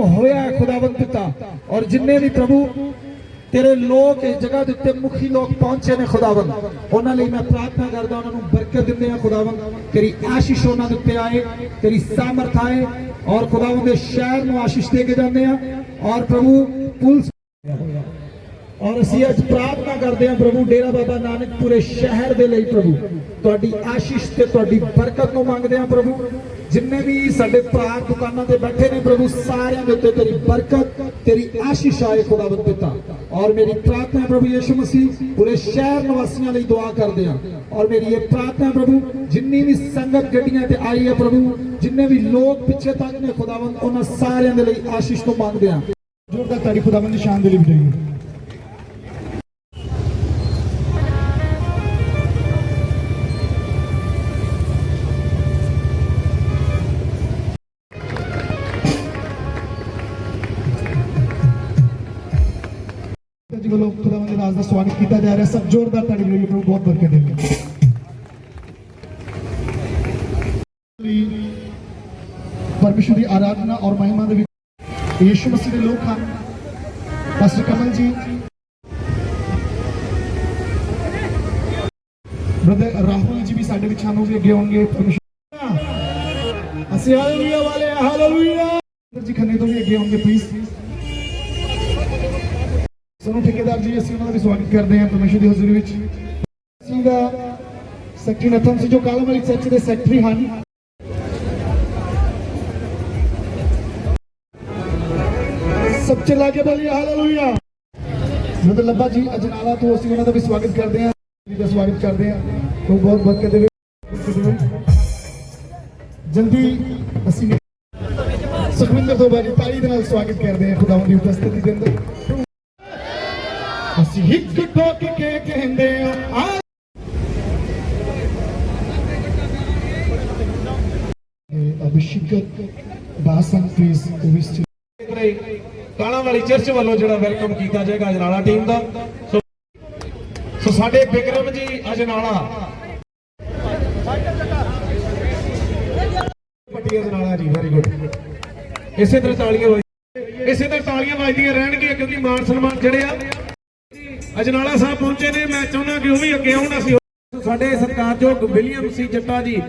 ਹੁਕਮ ਹੋਇਆ ਹੈ ਖੁਦਾਵੰਦ ਪਿਤਾ ਔਰ ਜਿੰਨੇ ਵੀ ਪ੍ਰਭੂ ਤੇਰੇ ਲੋਕ ਇਸ ਜਗ੍ਹਾ ਦੇ ਉੱਤੇ ਮੁਖੀ ਲੋਕ ਪਹੁੰਚੇ ਨੇ ਖੁਦਾਵੰਦ ਉਹਨਾਂ ਲਈ ਮੈਂ ਪ੍ਰਾਰਥਨਾ ਕਰਦਾ ਉਹਨਾਂ ਨੂੰ ਬਰਕਤ ਦਿੰਦੇ ਆ ਖੁਦਾਵੰਦ ਤੇਰੀ ਆਸ਼ੀਸ਼ ਉਹਨਾਂ ਦੇ ਉੱਤੇ ਆਏ ਤੇਰੀ ਸਾਮਰਥ ਆਏ ਔਰ ਖੁਦਾਵੰਦ ਦੇ ਸ਼ਹਿਰ ਨੂੰ ਆਸ਼ੀਸ਼ ਦੇ ਕੇ ਜਾਂਦੇ ਆ ਔਰ ਪ੍ਰਭੂ ਪੁਲਸ ਔਰ ਅਸੀਂ ਅੱਜ ਪ੍ਰਾਰਥਨਾ ਕਰਦੇ ਹਾਂ ਪ੍ਰਭੂ ਡੇਰਾ ਬਾਬਾ ਨਾਨਕ ਪੂਰੇ ਸ਼ਹਿਰ ਦੇ ਲਈ ਪ੍ਰਭੂ ਤੁਹਾਡੀ ਆਸ਼ੀਸ਼ ਤੇ ਤੁਹਾਡੀ ਬਰਕਤ ਨੂੰ ਮੰਗਦੇ ਹਾਂ ਪ੍ਰਭੂ ਜਿੰਨੇ ਵੀ ਸਾਡੇ ਭਰਾ ਦੁਕਾਨਾਂ ਤੇ ਬੈਠੇ ਨੇ ਪ੍ਰਭੂ, ਸਾਰਿਆਂ ਦੇ ਉੱਤੇ ਤੇਰੀ ਬਰਕਤ, ਤੇਰੀ ਆਸ਼ੀਸ਼ ਆਏ, ਖੁਦਾਵੰਦ ਪਿਤਾ। ਔਰ ਮੇਰੀ ਪ੍ਰਾਰਥਨਾ ਪ੍ਰਭੂ ਯਿਸੂ ਮਸੀਹ, ਪੂਰੇ ਸ਼ਹਿਰ ਨਿਵਾਸੀਆਂ ਲਈ ਦੁਆ ਕਰਦੇ ਹਾਂ। ਔਰ ਮੇਰੀ ਇਹ ਪ੍ਰਾਰਥਨਾ ਪ੍ਰਭੂ, ਜਿੰਨੀ ਵੀ ਸੰਗਤ ਗੱਡੀਆਂ ਤੇ ਆਈ ਹੈ ਪ੍ਰਭੂ, ਜਿੰਨੇ ਵੀ ਲੋਕ ਪਿੱਛੇ ਤੱਕ ਨੇ, ਖੁਦਾਵੰਦ, ਉਹਨਾਂ ਸਾਰਿਆਂ ਦੇ ਲਈ ਆਸ਼ੀਸ਼ ਤੋਂ ਮੰਗਦੇ ਹਾਂ। ਜ਼ੋਰਦਾਰ ਤਾਰੀਫ ਖੁਦਾਵੰਦ ਦੀ ਸ਼ਾਨ ਦੇ ਲਈ ਬਜਾਈਏ ਜੀ ਵੱਲੋਂ ਖੁਦਾਵੰਦ ਰਾਜ ਦਾ ਸਵਾਗਤ ਕੀਤਾ ਜਾ ਰਿਹਾ। ਸਭ ਜ਼ੋਰਦਾਰ ਤਾੜੀ ਬਜਾਈਏ ਪ੍ਰਭੂ ਬਹੁਤ ਬਰਕਤ ਦੇਵੇ ਪਰਮੇਸ਼ਵਰ ਦੀ ਆਰਾਧਨਾ ਔਰ ਮਹਿਮਾ ਦੇ ਵਿੱਚ ਯੀਸ਼ੂ ਮਸੀਹ ਦੇ ਲੋਕ ਹਨ। ਪਾਸਟਰ ਕਮਲ ਜੀ। ਬ੍ਰਦਰ ਰਾਹੁਲ ਜੀ ਵੀ ਸਾਡੇ ਵਿੱਚ ਹਨ, ਉਹ ਵੀ ਅੱਗੇ ਆਉਣਗੇ। ਅਸੀਂ ਹਾਲੇਲੂਇਆ ਵਾਲੇ ਹਾਲੇਲੂਇਆ ਜੀ ਖੰਨੇ ਤੋਂ ਵੀ ਅੱਗੇ ਆਉਣਗੇ ਪਲੀਜ਼ ਸਾਨੂੰ ਠੇਕੇਦਾਰ ਜੀ, ਅਸੀਂ ਉਹਨਾਂ ਦਾ ਵੀ ਸਵਾਗਤ ਕਰਦੇ ਹਾਂ ਪਰਮੇਸ਼ਵਰ ਦੀ ਹਜ਼ੂਰੀ ਵਿੱਚ। ਸਿੰਘ ਸੈਕਟਰੀ ਨਥਨ ਸੀ ਜੋ ਕਾਲਮ ਵਾਲੀ ਚਰਚ ਦੇ ਸੈਕਟਰੀ ਹਨ। ਸਭ ਚਲਾ ਕੇ ਬੋਲੀਏ ਹਾਲੇਲੂਇਆ ਬ੍ਰਦਰ ਲੱਭਾ ਜੀ, ਅਜਨਾਲਾ ਤੋਂ ਅਸੀਂ ਉਹਨਾਂ ਦਾ ਵੀ ਸਵਾਗਤ ਕਰਦੇ ਹਾਂ, ਜੀ ਦਾ ਸਵਾਗਤ ਕਰਦੇ ਹਾਂ। ਤੋਂ ਬਹੁਤ ਬਰਕਤ ਦੇਵੇ ਜਲਦੀ ਅਸੀਂ ਸੁਖਵਿੰਦਰ ਤੋਂ ਬਾਜੀ ਤਾਲੀ ਦੇ ਨਾਲ ਸਵਾਗਤ ਕਰਦੇ ਹਾਂ, ਖੁਦਾਵੰਦ ਦੀ ਉਪਸਥਿਤੀ ਦੇ ਅੰਦਰ। ਅਸੀਂ ਹਿੱਕ ਠੋਕ ਕੇ ਕਹਿੰਦੇ ਆ ਅਭਿਸ਼ੇਕ ਬਾਸਨ ਪਲੀਜ਼ ਵਿਸਟ ਕਾਲਾਂ ਵਾਲੀ ਚਰਚ ਵੱਲੋਂ ਜਿਹੜਾ ਵੈਲਕਮ ਕੀਤਾ ਜਾਏਗਾ ਅਜਨਾਲਾ ਟੀਮ ਦਾ। ਸੋ ਸਾਡੇ ਬਿਕਰਮ ਜੀ ਅਜਨਾਲਾ। ਪੱਟੀ ਅਜਨਾਲਾ ਜੀ ਵੈਰੀ ਗੁੱਡ ਇਸੇ ਤਰ੍ਹਾਂ ਤਾਲੀਆਂ ਇਸੇ ਤਰ੍ਹਾਂ ਤਾਲੀਆਂ ਵੱਜਦੀਆਂ ਰਹਿਣਗੀਆਂ ਕਿਉਂਕਿ ਮਾਨ ਸਨਮਾਨ ਜਿਹੜੇ ਆ ਅਜਨਾਲਾ ਸਾਹਿਬ ਪਹੁੰਚੇ ਨੇ, ਮੈਂ ਚਾਹੁੰਦਾ ਕਿ ਉਹ ਵੀ ਅੱਗੇ ਆਉਣ, ਅਸੀਂ ਸਾਡੇ ਸਤਿਕਾਰਯੋਗ ਵਿਲੀਅਮ ਸੀ ਜੱਟਾ ਜੀ।